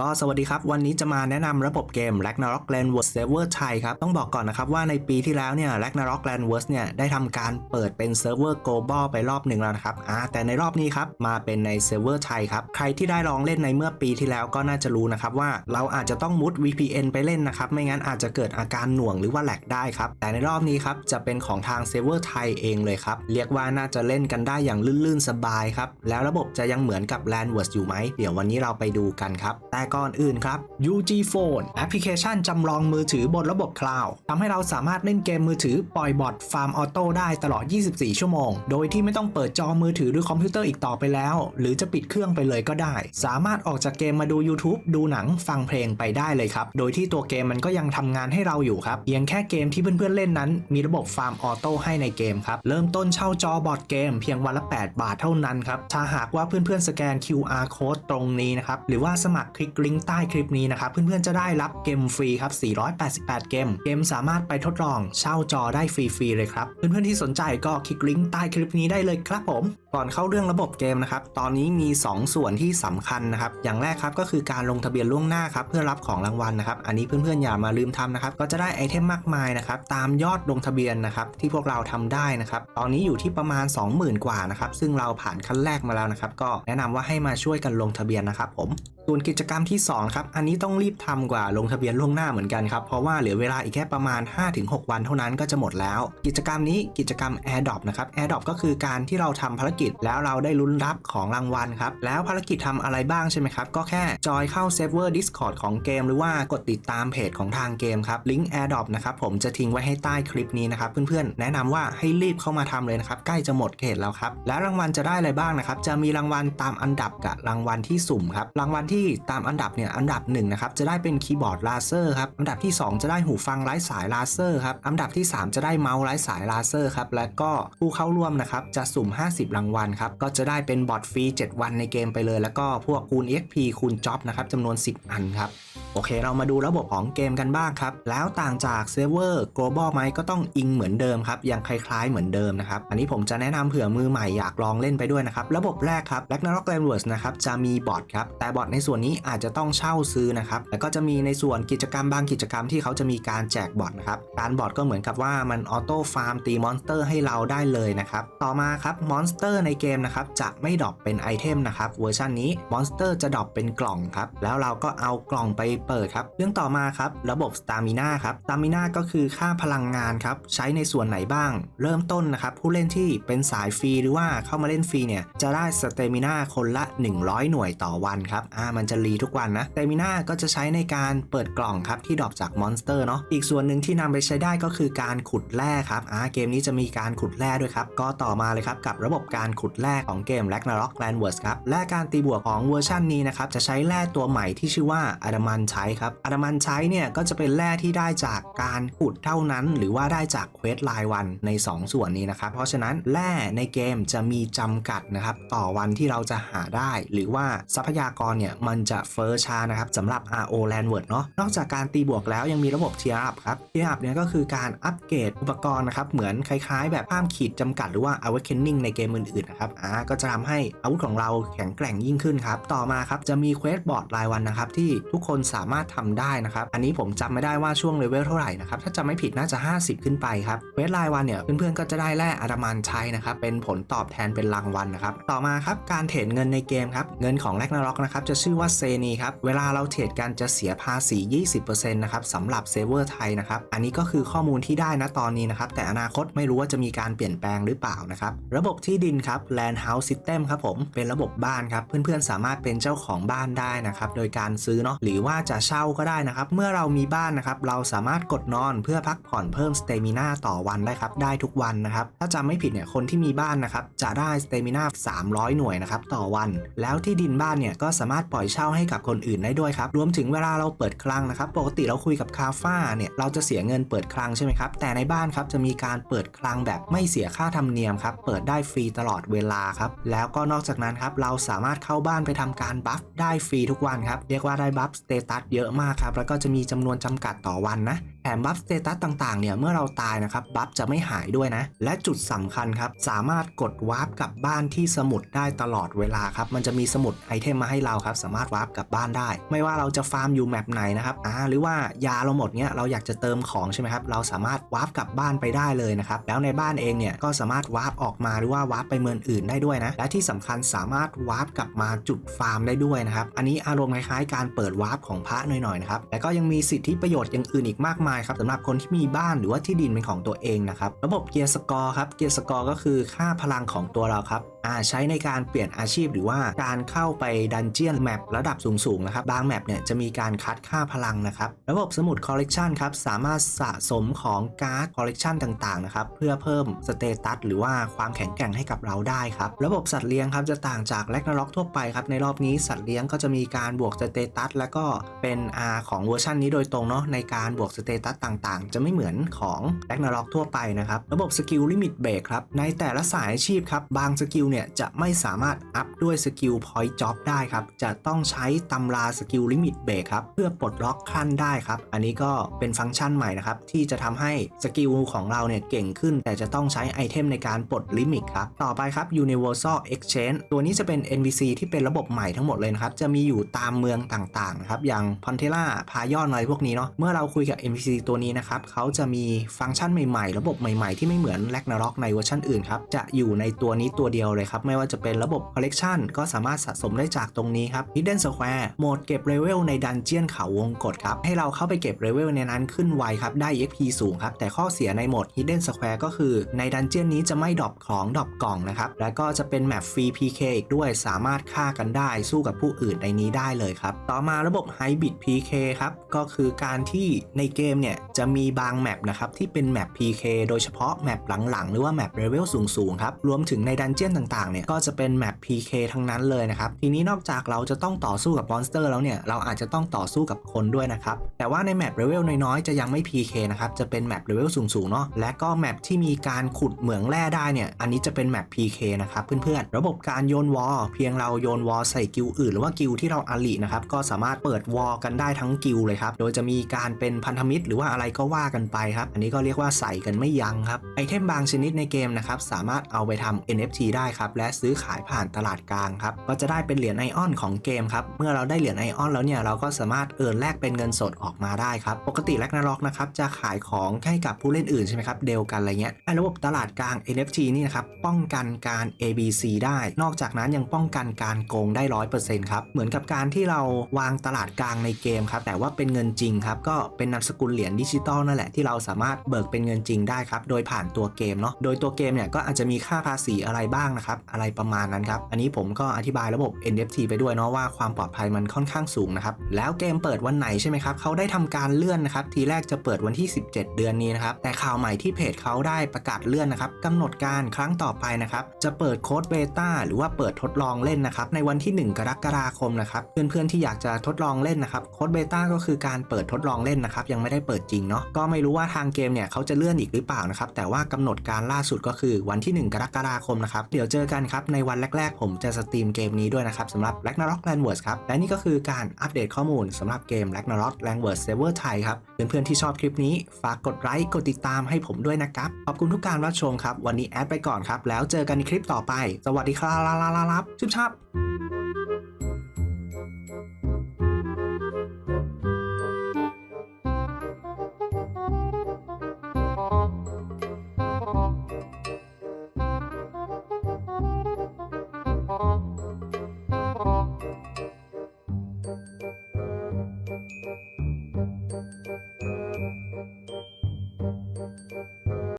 ก็สวัสดีครับ วันนี้จะมาแนะนำระบบเกม Ragnarok Land Wars Server ไทยครับ ต้องบอกก่อนนะครับว่าในปีที่แล้วเนี่ย Ragnarok Land Wars เนี่ยได้ทำการเปิดเป็นเซิร์ฟเวอร์ global ไปรอบหนึ่งแล้วนะครับอ่าแต่ในรอบนี้ครับมาเป็นในเซิร์ฟเวอร์ไทยครับ ใครที่ได้ลองเล่นในเมื่อปีที่แล้วก็น่าจะรู้นะครับว่าเราอาจจะต้องมุด VPN ไปเล่นนะครับ ไม่งั้นอาจจะเกิดอาการหน่วงหรือว่าแหลกได้ครับ แต่ในรอบนี้ครับจะเป็นของทางเซิร์ฟเวอร์ไทยเองเลยครับ เรียกว่าน่าจะเล่นกันได้อย่างลื่นๆสบายครับ แล้วระบบจะยังเหมือนกับ Land Wars อยู่ไหมเดี๋ยววันนี้เราไปดูกันครับแต่ก่อนอื่นครับ UG Phone แอปพลิเคชันจำลองมือถือบนระบบคลาวด์ทำให้เราสามารถเล่นเกมมือถือปล่อยบอทฟาร์มออโต้ได้ตลอด 24 ชั่วโมง โดยที่ไม่ต้องเปิดจอมือถือหรือคอมพิวเตอร์อีกต่อไปแล้ว หรือจะปิดเครื่องไปเลยก็ได้ สามารถออกจากเกมมาดู YouTube ดูหนังฟังเพลงไปได้เลยครับ โดยที่ตัวเกมมันก็ยังทำงานให้เราอยู่ครับเพียงแค่เกมที่เพื่อนๆเล่นนั้น มีระบบฟาร์มออโต้ให้ในเกมครับเริ่มต้นเช่าจอบอร์ดเกมเพียงวันละ 8 บาทเท่านั้นครับถ้าหากว่าเพื่อนๆสแกน QR code ตรงนี้นะครับหรือว่าสมัครคลิกลิงก์ใต้คลิปนี้นะครับ เพื่อนๆจะได้รับเกมฟรีครับ 488 เกม เกมสามารถไปทดลองเช่าจอได้ฟรีๆเลยครับ เพื่อนๆที่สนใจก็คลิกลิงก์ใต้คลิปนี้ได้เลยครับผม ก่อนเข้าเรื่องระบบเกมนะครับ ตอนนี้มี 2 ส่วนที่สำคัญนะครับ อย่างแรกครับก็คือการลงทะเบียนล่วงหน้าครับเพื่อรับของรางวัลนะครับ อันนี้เพื่อนๆอย่ามาลืมทำนะครับ ก็จะได้ไอเทมมากมายนะครับ ตามยอดลงทะเบียนนะครับที่พวกเราทำได้นะครับ ตอนนี้อยู่ที่ประมาณ 20,000 กว่านะครับ ซึ่งเราผ่านขั้นแรกมาแล้วนะครับ ก็แนะนำว่าให้มาช่วยกันลงทะเบียนนะครับผม ส่วนกิจกรรมที่2ครับอันนี้ต้องรีบทำกว่าลงทะเบียนล่วงหน้าเหมือนกันครับ เพราะว่าเหลือเวลาอีกแค่ประมาณ 5-6 วันเท่านั้นก็จะหมดแล้ว กิจกรรมนี้กิจกรรม AirDrop นะครับ AirDrop ก็คือการที่เราทำภารกิจแล้วเราได้ลุ้นรับของรางวัลครับ แล้วภารกิจทำอะไรบ้างใช่ไหมครับ ก็แค่จอยเข้าเซิร์ฟเวอร์ Discord ของเกม หรือว่ากดติดตามเพจของทางเกมครับลิงก์ AirDrop นะครับผมจะทิ้งไว้ให้ใต้คลิปนี้นะครับเพื่อนๆแนะนำว่าให้รีบเข้ามาทำเลยนะครับใกล้จะหมดเขตแล้วครับแล้วรางวัลจะได้อะไรบ้างนะครับจะมีรางวัลตามอันดับกับรางวัลที่สุ่มครับรางวัลที่ตามอันดับเนี่ยอันดับ1นะครับจะได้เป็นคีย์บอร์ดลาเซอร์ครับอันดับที่ 2 จะได้หูฟังไร้สายลาเซอร์ครับอันดับที่ 3 จะได้เมาส์ไร้สายลาเซอร์ครับและก็ผู้เข้าร่วมนะครับจะสุ่ม 50 รางวัลครับก็จะได้เป็นบอร์ดฟรี 7 วันในเกมไปเลย แล้วก็พวกคูณ XP คูณจ็อบนะครับจำนวน 10 อันครับโอเค เรามาดูระบบของเกมกันบ้างครับ แล้วต่างจากเซิร์ฟเวอร์ global ไหมก็ต้องอิงเหมือนเดิมครับ ยังคล้ายๆเหมือนเดิมนะครับ อันนี้ผมจะแนะนำเผื่อมือใหม่อยากลองเล่นไปด้วยนะครับ ระบบแรกครับ Ragnarok Land Wars นะครับ จะมีบอทครับ แต่บอทในส่วนนี้อาจจะต้องเช่าซื้อนะครับแล้วก็จะมีในส่วนกิจกรรมบางกิจกรรมที่เขาจะมีการแจกบอทนะครับการบอทก็เหมือนกับว่ามันออโต้ฟาร์มตีมอนสเตอร์ให้เราได้เลยนะครับต่อมาครับมอนสเตอร์ในเกมนะครับจะไม่ดรอปเป็นไอเทมนะครับเวอร์ชันนี้มอนสเตอร์จะดรอปเป็นกล่องครับแล้วเราก็เอากล่องไปเปิดครับเรื่องต่อมาครับระบบสตามิน่าครับสตามิน่าก็คือค่าพลังงานครับใช้ในส่วนไหนบ้าง เริ่มต้นนะครับผู้เล่นที่เป็นสายฟรีหรือว่าเข้ามาเล่นฟรีเนี่ยจะได้สเตมิน่าคนละ 100 หน่วยต่อวันครับอ่ามันจะรีทุกวันนะสเตมิน่าก็จะใช้ในการเปิดกล่องครับที่ดรอปจากมอนสเตอร์เนาะอีกส่วนหนึ่งที่นำไปใช้ได้ก็คือการขุดแร่ครับอ่าเกมนี้จะมีการขุดแร่ด้วยครับก็ต่อมาเลยครับกับระบบการขุดแร่ของเกม Ragnarok Land Wars ครับและการตีบวกของเวอร์ชันนี้นะครับจะใช้แร่ตัวใหม่ที่ชื่อว่าอะดามันใช้ครับอะดามันใช้เนี่ยก็จะเป็นแร่ที่ได้จากการขุดเท่านั้น หรือว่าได้จากเควสรายวันใน 2 ส่วนนี้นะครับเพราะฉะนั้นแร่ในเกมจะมีจำกัดนะครับต่อวันที่เราจะหาได้ หรือว่าทรัพยากรเนี่ยมันจะเฟอร์ช้านะครับสำหรับ RO Landward เนาะนอกจากการตีบวกแล้วยังมีระบบเทียร์อัพครับเทียร์อัพเนี่ยก็คือการอัปเกรดอุปกรณ์นะครับเหมือนคล้ายๆ แบบห้ามขีดจำกัดหรือว่า awakening ในเกมอื่นๆนะครับอ่าก็จะทำให้อาวุธของเราแข็งแกร่งยิ่งขึ้นครับต่อมาครับจะมีเควสบอร์ดรายวันนะครับที่ทุกคนสามารถทำได้นะครับอันนี้ผมจำไม่ได้ว่าช่วงเลเวลเท่าไหร่นะครับถ้าจำไม่ผิดน่าจะ 50 ขึ้นไปครับเควสรายวันเนี่ยเพื่อนๆก็จะได้แร่อะดามันใช้นะครับเป็นผลตอบแทนเป็นรางวัลนะครับต่อมาครับการเทรดเงินในเกมครับเงินของแรกนาร็อกนะครับจะชื่อว่าเซนีครับ เวลาเราเทรดกันจะเสียภาษี 20%นะครับสำหรับเซเวอร์ไทยนะครับ อันนี้ก็คือข้อมูลที่ได้นะตอนนี้นะครับ แต่อนาคตไม่รู้ว่าจะมีการเปลี่ยนแปลงหรือเปล่านะครับ ระบบที่ดินครับ Land House System ครับผม เป็นระบบบ้านครับ เพื่อนๆ สามารถเป็นเจ้าของบ้านได้นะครับ โดยการซื้อเนาะ หรือว่าจะเช่าก็ได้นะครับ เมื่อเรามีบ้านนะครับ เราสามารถกดนอนเพื่อพักผ่อนเพิ่มสเตมินาต่อวันได้ครับ ได้ทุกวันนะครับ ถ้าจำไม่ผิดเนี่ยคนที่มีบ้านนะครับจะได้สเตมินา300 หน่วยนะครับต่อวัน แล้วที่ดินบ้านเนี่ยก็สามารถปล่อยเช่าให้กับคนอื่นได้ด้วยครับ รวมถึงเวลาเราเปิดคลังนะครับ ปกติเราคุยกับคาฟ้าเนี่ย เราจะเสียเงินเปิดคลังใช่ไหมครับ แต่ในบ้านครับจะมีการเปิดคลังแบบไม่เสียค่าธรรมเนียมครับ เปิดได้ฟรีตลอดเวลาครับ แล้วก็นอกจากนั้นครับ เราสามารถเข้าบ้านไปทำการบัฟได้ฟรีทุกวันครับ เรียกว่าได้บัฟสเตตัสเยอะมากครับ แล้วก็จะมีจำนวนจำกัดต่อวันนะ แถมบัฟสเตตัสต่างๆ เนี่ย เมื่อเราตายนะครับ บัฟจะไม่หายด้วยนะ และจุดสำคัญครับ สามารถกดวาร์ปกลับบ้านที่สมุดได้ตลอดเวลาครับ มันจะมีสมุดไอเทมมาให้เราครับ สามารถวาร์ปกลับบ้านได้ ไม่ว่าเราจะฟาร์มอยู่แมปไหนนะครับอ่าหรือว่ายาเราหมดเนี่ยเราอยากจะเติมของใช่ไหมครับ เราสามารถวาร์ปกลับบ้านไปได้เลยนะครับ แล้วในบ้านเองเนี่ย ก็สามารถวาร์ปออกมาหรือว่าวาร์ปไปเมืองอื่นได้ด้วยนะ และที่สำคัญสามารถวาร์ปกลับมาจุดฟาร์มได้ด้วยนะครับ อันนี้อารมณ์คล้ายๆการเปิดวาร์ปของพระหน่อยๆนะครับและก็ยังมีสิทธิประโยชน์อย่างอื่นอีกมากมายครับสำหรับคนที่มีบ้านหรือว่าที่ดินเป็นของตัวเองนะครับ ระบบเกียร์สกอร์ครับ เกียร์สกอร์ก็คือค่าพลังของตัวเราครับใช้ในการเปลี่ยนอาชีพหรือว่าการเข้าไปดันเจียนแมประดับสูงๆนะครับ บางแมปเนี่ยจะมีการคัดค่าพลังนะครับ ระบบสมุดคอลเลกชันครับ สามารถสะสมของการ์ดคอลเลกชันต่างๆนะครับ เพื่อเพิ่มสเตตัสหรือว่าความแข็งแกร่งให้กับเราได้ครับ ระบบสัตว์เลี้ยงครับจะต่างจากแลกนาร็อกทั่วไปครับ ในรอบนี้สัตว์เลี้ยงก็จะมีการบวกสเตตัสแล้วก็เป็น R ของเวอร์ชันนี้โดยตรงเนาะในการบวกสเตตัสต่างๆ จะไม่เหมือนของแลกนาร็อกทั่วไปนะครับ ระบบสกิลลิมิตเบรกครับ ในแต่ละสายอาชีพครับ บางสกิลเนี่ยจะไม่สามารถอัพด้วยสกิลพอยต์จ็อบได้ครับ จะต้องใช้ตำราสกิลลิมิตเบรกครับ เพื่อปลดล็อกขั้นได้ครับ อันนี้ก็เป็นฟังก์ชันใหม่นะครับ ที่จะทำให้สกิลของเราเนี่ยเก่งขึ้น แต่จะต้องใช้ไอเทมในการปลดลิมิตครับ ต่อไปครับ Universal Exchange ตัวนี้จะเป็น NPC ที่เป็นระบบใหม่ทั้งหมดเลยนะครับ จะมีอยู่ตามเมืองต่างๆนะครับ อย่างพอนเทล่าพายอนอะไรพวกนี้เนาะ เมื่อเราคุยกับ NPC ตัวนี้นะครับเขาจะมีฟังก์ชันใหม่ๆ ระบบใหม่ๆ ที่ไม่เหมือนแลกนาร็อกในเวอร์ชันอื่นครับจะอยู่ในตัวนี้ตัวเดียวเลยครับไม่ว่าจะเป็นระบบ Collection ก็สามารถสะสมได้จากตรงนี้ครับ Hidden Square โหมดเก็บเลเวลในดันเจียนเขาวงกฏครับให้เราเข้าไปเก็บเลเวลในนั้นขึ้นไวครับได้ XP สูงครับแต่ข้อเสียในโหมด Hidden Square ก็คือในดันเจียนนี้จะไม่ดรอปของดรอปกล่องนะครับและก็จะเป็นแมปฟรี PK อีกด้วยสามารถฆ่ากันได้สู้กับผู้อื่นในนี้ได้เลยครับต่อมาระบบ Hybrid PK ครับก็คือการที่ในเกมเนี่ยจะมีบางแมปนะครับที่เป็นแมป PK โดยเฉพาะแมปหลังๆ หรือว่าแมปเลเวลสูงๆครับรวมถึงในดันเจียนต่างๆเนี่ยก็จะเป็นแมป PK ทั้งนั้นเลยนะครับทีนี้นอกจากเราจะต้องต่อสู้กับมอนสเตอร์แล้วเนี่ยเราอาจจะต้องต่อสู้กับคนด้วยนะครับแต่ว่าในแมปเลเวลน้อยๆจะยังไม่ PK นะครับจะเป็นแมปเลเวลสูงๆเนาะและก็แมปที่มีการขุดเหมืองแร่ได้เนี่ยอันนี้จะเป็นแมป PK นะครับเพื่อนๆระบบการโยนวอลเพียงเราโยนวอลใส่กิลอื่น หรือว่ากิลที่เราอาลีนะครับก็สามารถเปิดวอลกันได้ทั้งกิลเลยครับโดยจะมีการเป็นพันธมิตรหรือว่าอะไรก็ว่ากันไปครับ อันนี้ก็เรียกว่าใส่กันไม่ยั้งครับไอเทมบางชนิดในเกมนะครับสามารถเอาไปทำ NFT ได้ครับและซื้อขายผ่านตลาดกลางครับก็จะได้เป็นเหรียญไอออนของเกมครับเมื่อเราได้เหรียญไอออนแล้วเนี่ยเราก็สามารถเอินแลกเป็นเงินสดออกมาได้ครับปกติแลกนาร็อกนะครับจะขายของให้กับผู้เล่นอื่นใช่ไหมครับเดลกันอะไรเงี้ยไอระบบตลาดกลาง NFT นี่นะครับป้องกันการ ABC ได้ นอกจากนั้นยังป้องกันการโกงได้ร้อยเปอร์เซ็นต์ครับเหมือนกับการที่เราวางตลาดกลางในเกมครับแต่ว่าเป็นเงินจริงครับก็เป็นนามสกุลเหรียญดิจิตอลนั่นแหละที่เราสามารถเบิกเป็นเงินจริงได้ครับโดยผ่านตัวเกมเนาะโดยตัวเกมเนี่ยก็อาจจะมีค่าภาษีอะไรบ้างนะครับอะไรประมาณนั้นครับอันนี้ผมก็อธิบายระบบ NFT ไปด้วยเนาะว่าความปลอดภัยมันค่อนข้างสูงนะครับแล้วเกมเปิดวันไหนใช่ไหมครับเขาได้ทำการเลื่อนนะครับทีแรกจะเปิดวันที่ 17 เดือนนี้นะครับแต่ข่าวใหม่ที่เพจเขาได้ประกาศเลื่อนนะครับกำหนดการครั้งต่อไปนะครับจะเปิดโค้ดเบต้าหรือว่าเปิดทดลองเล่นนะครับในวันที่ 1 กรกฎาคมนะครับเพื่อนๆที่อยากจะทดลองเล่นนะครับโค้ดเบต้าก็คือการเปิดทดลองเล่นนะครับยังไม่ได้เปิดจริงเนาะก็ไม่รู้ว่าทางเกมเนี่ยเขาจะเลื่อนอีกหรือเปล่านะครับแต่ว่ากำหนดการล่าสุดก็คือวันที่ 1 กรกฎาคมนะครับเดี๋ยวเจอกันครับในวันแรก ๆ ผมจะสตรีมเกมนี้ด้วยนะครับสำหรับ Ragnarok Landward ครับและนี่ก็คือการอัปเดตข้อมูลสำหรับเกม Ragnarok Landward Server ไทยครับเพื่อนๆที่ชอบคลิปนี้ฝากกดไลค์กดติดตามให้ผมด้วยนะครับขอบคุณทุกการรับชมครับวันนี้แอดไปก่อนครับแล้วเจอกันในคลิปต่อไป สวัสดีครับลาลาลาลับชิบชับ